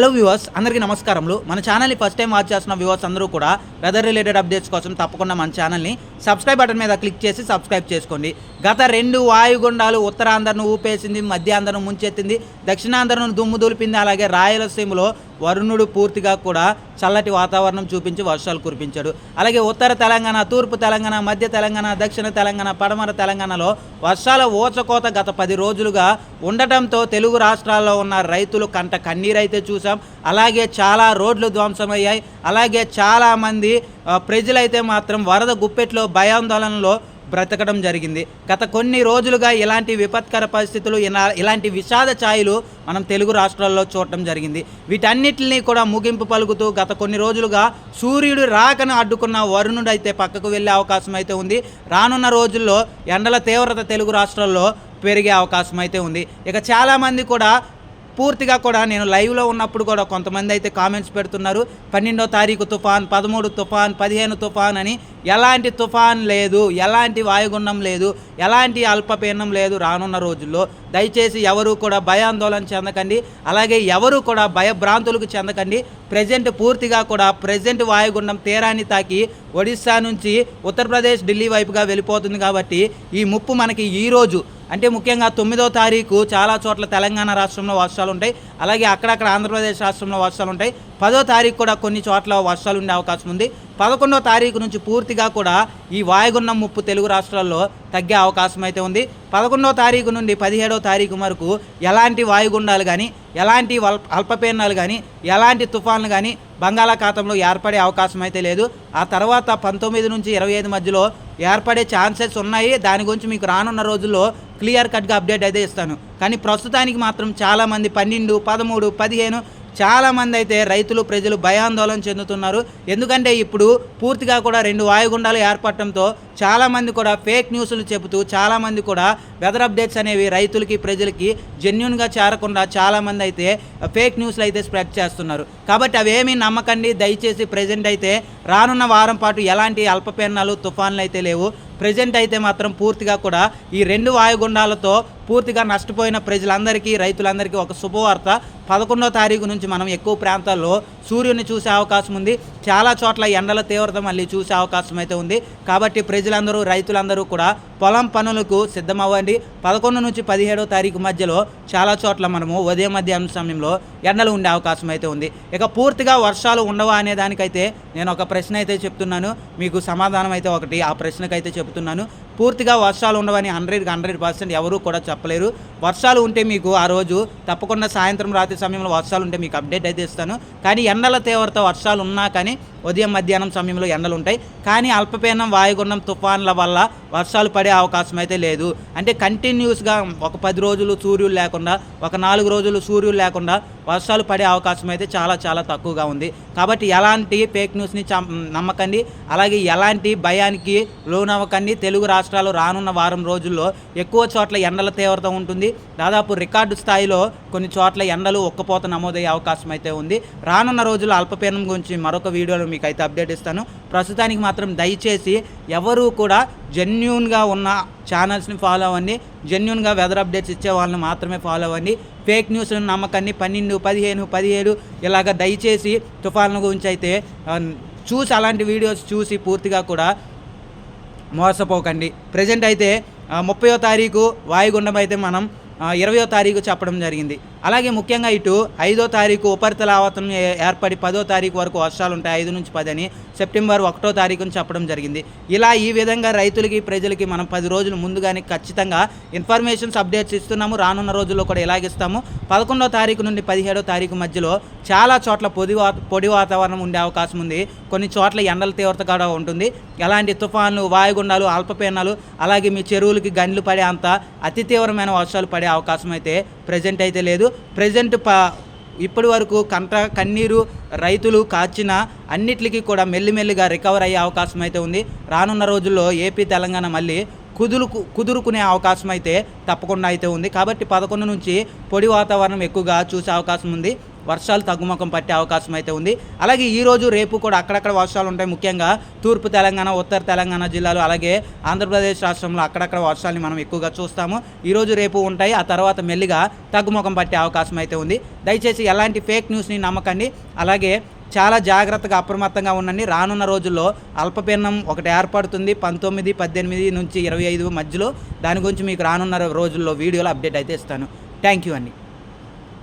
Hello viewers అందరికీ నమస్కారములు. మన ఛానల్ని ఫస్ట్ టైం వాచ్ చేస్తున్న వ్యూవర్స్ అందరూ కూడా వెదర్ రిలేటెడ్ అప్డేట్స్ కోసం తప్పకుండా మన ఛానల్ని సబ్స్క్రైబ్ బటన్ మీద క్లిక్ చేసి సబ్స్క్రైబ్ చేసుకోండి. గత రెండు వాయుగుండాలు ఉత్తరాంధ్రను ఊపేసింది మధ్యాంధ్రను ముంచెత్తింది దక్షిణాంధ్రను దుమ్ము దులిపింది అలాగే రాయలసీమలో వరుణుడు పూర్తిగా కూడా చల్లటి వాతావరణం చూపించి వర్షాలు కురిపించాడు. అలాగే ఉత్తర తెలంగాణ తూర్పు తెలంగాణ మధ్య తెలంగాణ దక్షిణ తెలంగాణ పడమర తెలంగాణలో వర్షాల ఓచకోత గత పది రోజులుగా ఉండటంతో తెలుగు రాష్ట్రాల్లో ఉన్న రైతులు కంట కన్నీరైతే చూసాం అలాగే చాలా రోడ్లు ధ్వంసమయ్యాయి. అలాగే చాలామంది ప్రజలైతే మాత్రం వరద గుప్పెట్లో భయాందోళనలో బ్రతకడం జరిగింది. గత కొన్ని రోజులుగా ఇలాంటి విపత్కర పరిస్థితులు ఇలా- ఇలాంటి విషాద ఛాయలు మనం తెలుగు రాష్ట్రాల్లో చూడటం జరిగింది. వీటన్నిటిని కూడా ముగింపు పలుకుతూ గత కొన్ని రోజులుగా సూర్యుడు రాకను అడ్డుకున్న వరుణుడు అయితే పక్కకు వెళ్ళే అవకాశం అయితే ఉంది. రానున్న రోజుల్లో ఎండల తీవ్రత తెలుగు రాష్ట్రాల్లో పెరిగే అవకాశం అయితే ఉంది. ఇక చాలామంది కూడా పూర్తిగా కూడా నేను లైవ్లో ఉన్నప్పుడు కూడా కొంతమంది అయితే కామెంట్స్ పెడుతున్నారు. పన్నెండో తారీఖు తుఫాన్ పదమూడు తుఫాన్ పదిహేను తుఫాన్ అని. ఎలాంటి తుఫాన్ లేదు ఎలాంటి వాయుగుండం లేదు ఎలాంటి అల్పపీడనం లేదు రానున్న రోజుల్లో. దయచేసి ఎవరు కూడా భయాందోళన చెందకండి. అలాగే ఎవరు కూడా భయభ్రాంతులకు చెందకండి. ప్రజెంట్ పూర్తిగా కూడా ప్రజెంట్ వాయుగుండం తీరాన్ని తాకి ఒడిస్సా నుంచి ఉత్తరప్రదేశ్ ఢిల్లీ వైపుగా వెళ్ళిపోతుంది కాబట్టి ఈ ముప్పు మనకి ఈ రోజు. అంటే ముఖ్యంగా తొమ్మిదో తారీఖు చాలా చోట్ల తెలంగాణ రాష్ట్రంలో వర్షాలు ఉంటాయి. అలాగే అక్కడక్కడ ఆంధ్రప్రదేశ్ రాష్ట్రంలో వర్షాలు ఉంటాయి. పదో తారీఖు కూడా కొన్ని చోట్ల వర్షాలు ఉండే అవకాశం ఉంది. పదకొండో తారీఖు నుంచి పూర్తిగా కూడా ఈ వాయుగుండం ముప్పు తెలుగు రాష్ట్రాల్లో తగ్గే అవకాశం అయితే ఉంది. పదకొండో తారీఖు నుండి పదిహేడో తారీఖు వరకు ఎలాంటి వాయుగుండాలు కానీ ఎలాంటి అల్పపీడనాలు కానీ ఎలాంటి తుఫాన్లు కానీ బంగాళాఖాతంలో ఏర్పడే అవకాశం అయితే లేదు. ఆ తర్వాత పంతొమ్మిది నుంచి ఇరవై ఐదు మధ్యలో ఏర్పడే ఛాన్సెస్ ఉన్నాయి. దాని గురించి మీకు రానున్న రోజుల్లో క్లియర్ కట్గా అప్డేట్ అయితే ఇస్తాను. కానీ ప్రస్తుతానికి మాత్రం చాలామంది పన్నెండు పదమూడు పదిహేను చాలామంది అయితే రైతులు ప్రజలు భయాందోళన చెందుతున్నారు. ఎందుకంటే ఇప్పుడు పూర్తిగా కూడా రెండు వాయుగుండాలు ఏర్పడటంతో చాలామంది కూడా ఫేక్ న్యూస్లు చెబుతూ చాలామంది కూడా వెదర్ అప్డేట్స్ అనేవి రైతులకి ప్రజలకి జెన్యున్గా చేరకుండా చాలామంది అయితే ఫేక్ న్యూస్లు అయితే స్ప్రెడ్ చేస్తున్నారు. కాబట్టి అవేమీ నమ్మకండి. దయచేసి ప్రజెంట్ అయితే రానున్న వారం పాటు ఎలాంటి అల్పపీడనాలు తుఫాన్లు అయితే లేవు. ప్రజెంట్ అయితే మాత్రం పూర్తిగా కూడా ఈ రెండు వాయుగుండాలతో పూర్తిగా నష్టపోయిన ప్రజలందరికీ రైతులందరికీ ఒక శుభవార్త. పదకొండో తారీఖు నుంచి మనం ఎక్కువ ప్రాంతాల్లో సూర్యుని చూసే అవకాశం ఉంది. చాలా చోట్ల ఎండల తీవ్రత మళ్ళీ చూసే అవకాశం అయితే ఉంది. కాబట్టి ప్రజలందరూ రైతులందరూ కూడా పొలం పనులకు సిద్ధమవ్వండి. పదకొండు నుంచి పదిహేడో తారీఖు మధ్యలో చాలా చోట్ల మనము ఉదయం మధ్యాహ్నం సమయంలో ఎండలు ఉండే అవకాశం అయితే ఉంది. ఇక పూర్తిగా వర్షాలు ఉండవా అనే దానికైతే నేను ఒక ప్రశ్న అయితే చెప్తున్నాను. మీకు సమాధానం అయితే ఒకటి ఆ ప్రశ్నకైతే చెప్తున్నాను. పూర్తిగా వర్షాలు ఉండవని హండ్రెడ్కి హండ్రెడ్ పర్సెంట్ ఎవరూ కూడా చెప్పలేరు. వర్షాలు ఉంటే మీకు ఆ రోజు తప్పకుండా సాయంత్రం రాత్రి సమయంలో వర్షాలు ఉంటే మీకు అప్డేట్ అయితే ఇస్తాను. కానీ ఎండల తీవ్రత వర్షాలు ఉన్నా కానీ ఉదయం మధ్యాహ్నం సమయంలో ఎండలు ఉంటాయి కానీ అల్పపీడనం వాయుగుండం తుఫాన్ల వల్ల వర్షాలు పడే అవకాశం అయితే లేదు. అంటే కంటిన్యూస్గా ఒక పది రోజులు సూర్యులు లేకుండా ఒక నాలుగు రోజులు సూర్యులు లేకుండా వర్షాలు పడే అవకాశం అయితే చాలా చాలా తక్కువగా ఉంది. కాబట్టి ఎలాంటి ఫేక్ న్యూస్ని చం- నమ్మకండి. అలాగే ఎలాంటి భయానికి లోనవ్వకండి. తెలుగు రాష్ట్రాలు రానున్న వారం రోజుల్లో ఎక్కువ చోట్ల ఎండల తీవ్రత ఉంటుంది. దాదాపు రికార్డు స్థాయిలో కొన్ని చోట్ల ఎండలు ఒక్కపోత నమోదయ్యే అవకాశం అయితే ఉంది. రానున్న రోజుల్లో అల్పపీడనం గురించి మరొక వీడియోలో మీకు అయితే అప్డేట్ ఇస్తాను. ప్రస్తుతానికి మాత్రం దయచేసి ఎవరు కూడా జెన్యున్గా ఉన్న ఛానల్స్ని ఫాలో అవ్వండి. జెన్యున్గా వెదర్ అప్డేట్స్ ఇచ్చే వాళ్ళని మాత్రమే ఫాలో అవ్వండి. ఫేక్ న్యూస్లను నమ్మకాన్ని పన్నెండు పదిహేను పదిహేడు ఇలాగ దయచేసి తుఫాన్ల గురించి అయితే చూసి అలాంటి వీడియోస్ చూసి పూర్తిగా కూడా మోసపోకండి. ప్రజెంట్ అయితే ముప్పయో తారీఖు వాయుగుండం అయితే మనం ఇరవయో తారీఖు చెప్పడం జరిగింది. అలాగే ముఖ్యంగా ఇటు ఐదో తారీఖు ఉపరితల ఆవర్తనం ఏర్పడి పదో తారీఖు వరకు వర్షాలు ఉంటాయి ఐదు నుంచి పది అని సెప్టెంబర్ ఒకటో తారీఖుని చెప్పడం జరిగింది. ఇలా ఈ విధంగా రైతులకి ప్రజలకి మనం పది రోజులు ముందుగానే ఖచ్చితంగా ఇన్ఫర్మేషన్స్ అప్డేట్స్ ఇస్తున్నాము. రానున్న రోజుల్లో కూడా ఇలాగిస్తాము పదకొండో తారీఖు నుండి పదిహేడో తారీఖు మధ్యలో చాలా చోట్ల పొడి పొడి వాతావరణం ఉండే అవకాశం ఉంది. కొన్ని చోట్ల ఎండల తీవ్రత కూడా ఉంటుంది. ఎలాంటి తుఫాన్లు వాయుగుండాలు అల్పపీడనాలు అలాగే మీ చెరువులకి గండ్లు పడే అంత అతి తీవ్రమైన వర్షాలు పడే అవకాశం అయితే ప్రజెంట్ అయితే లేదు. ప్రజెంట్ ప ఇప్పటి వరకు కంట కన్నీరు రైతులు కాచిన అన్నిటికీ కూడా మెల్లిమెల్లిగా రికవర్ అయ్యే అవకాశం అయితే ఉంది. రానున్న రోజుల్లో ఏపీ తెలంగాణ మళ్ళీ కుదురుకు కుదురుకునే అవకాశం అయితే తప్పకుండా అయితే ఉంది. కాబట్టి పదకొండు నుంచి పొడి వాతావరణం ఎక్కువగా చూసే అవకాశం ఉంది. వర్షాలు తగ్గుముఖం పట్టే అవకాశం అయితే ఉంది. అలాగే ఈరోజు రేపు కూడా అక్కడక్కడ వర్షాలు ఉంటాయి. ముఖ్యంగా తూర్పు తెలంగాణ ఉత్తర తెలంగాణ జిల్లాలు అలాగే ఆంధ్రప్రదేశ్ రాష్ట్రంలో అక్కడక్కడ వర్షాలని మనం ఎక్కువగా చూస్తాము. ఈరోజు రేపు ఉంటాయి. ఆ తర్వాత మెల్లిగా తగ్గుముఖం పట్టే అవకాశం అయితే ఉంది. దయచేసి ఎలాంటి ఫేక్ న్యూస్ని నమ్మకండి. అలాగే చాలా జాగ్రత్తగా అప్రమత్తంగా ఉండండి. రానున్న రోజుల్లో అల్పపీడనం ఒకటి ఏర్పడుతుంది. పంతొమ్మిది పద్దెనిమిది నుంచి ఇరవై ఐదు మధ్యలో. దాని గురించి మీకు రానున్న రోజుల్లో వీడియోలో అప్డేట్ అయితే ఇస్తాను. థ్యాంక్ యూ అండి.